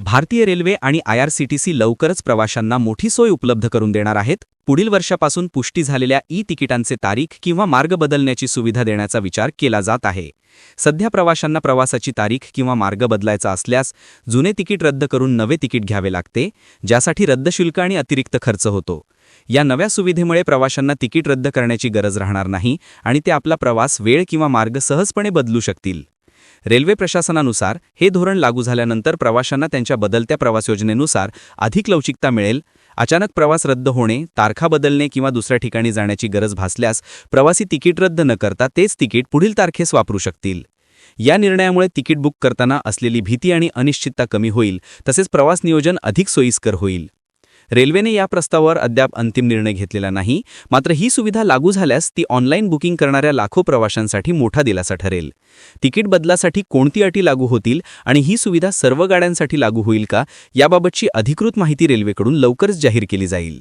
भारतीय रेल्वे आणि आयआरसीटीसी लवकरच प्रवाशांना मोठी सोय उपलब्ध करून देणार आहेत. पुढील वर्षापासून पुष्टी झालेल्या ई तिकिटांचे तारीख किंवा मार्ग बदलण्याची सुविधा देण्याचा विचार केला जात आहे. सध्या प्रवाशांना प्रवासाची तारीख किंवा मार्ग बदलायचा असल्यास जुने तिकीट रद्द करून नवे तिकीट घ्यावे लागते ज्यासाठी रद्द शुल्क आणि अतिरिक्त खर्च होतो. या नव्या सुविधेमुळे प्रवाशांना तिकीट रद्द करण्याची गरज राहणार नाही आणि ते आपला प्रवास वेळ किंवा मार्ग सहजपणे बदलू शकतील. रेल्वे प्रशासनानुसार हे धोरण लागू झाल्यानंतर प्रवाशांना त्यांच्या बदलत्या प्रवास योजनेनुसार अधिक लवचिकता मिळेल. अचानक प्रवास रद्द होणे तारखा बदलणे किंवा दुसऱ्या ठिकाणी जाण्याची गरज भासल्यास प्रवासी तिकीट रद्द न करता तेच तिकीट पुढील तारखेस वापरू शकतील. या निर्णयामुळे तिकीट बुक करताना असलेली भीती आणि अनिश्चितता कमी होईल तसेच प्रवास नियोजन अधिक सोयीस्कर होईल. रेल्वेने या प्रस्तावावर अद्याप अंतिम निर्णय घेतलेला नाही. मात्र ही सुविधा लागू झाल्यास ती ऑनलाईन बुकिंग करणाऱ्या लाखो प्रवाशांसाठी मोठा दिलासा ठरेल. तिकीट बदलासाठी कोणती अटी लागू होतील आणि ही सुविधा सर्व गाड्यांसाठी लागू होईल का याबाबतची अधिकृत माहिती रेल्वेकडून लवकरच जाहीर केली जाईल.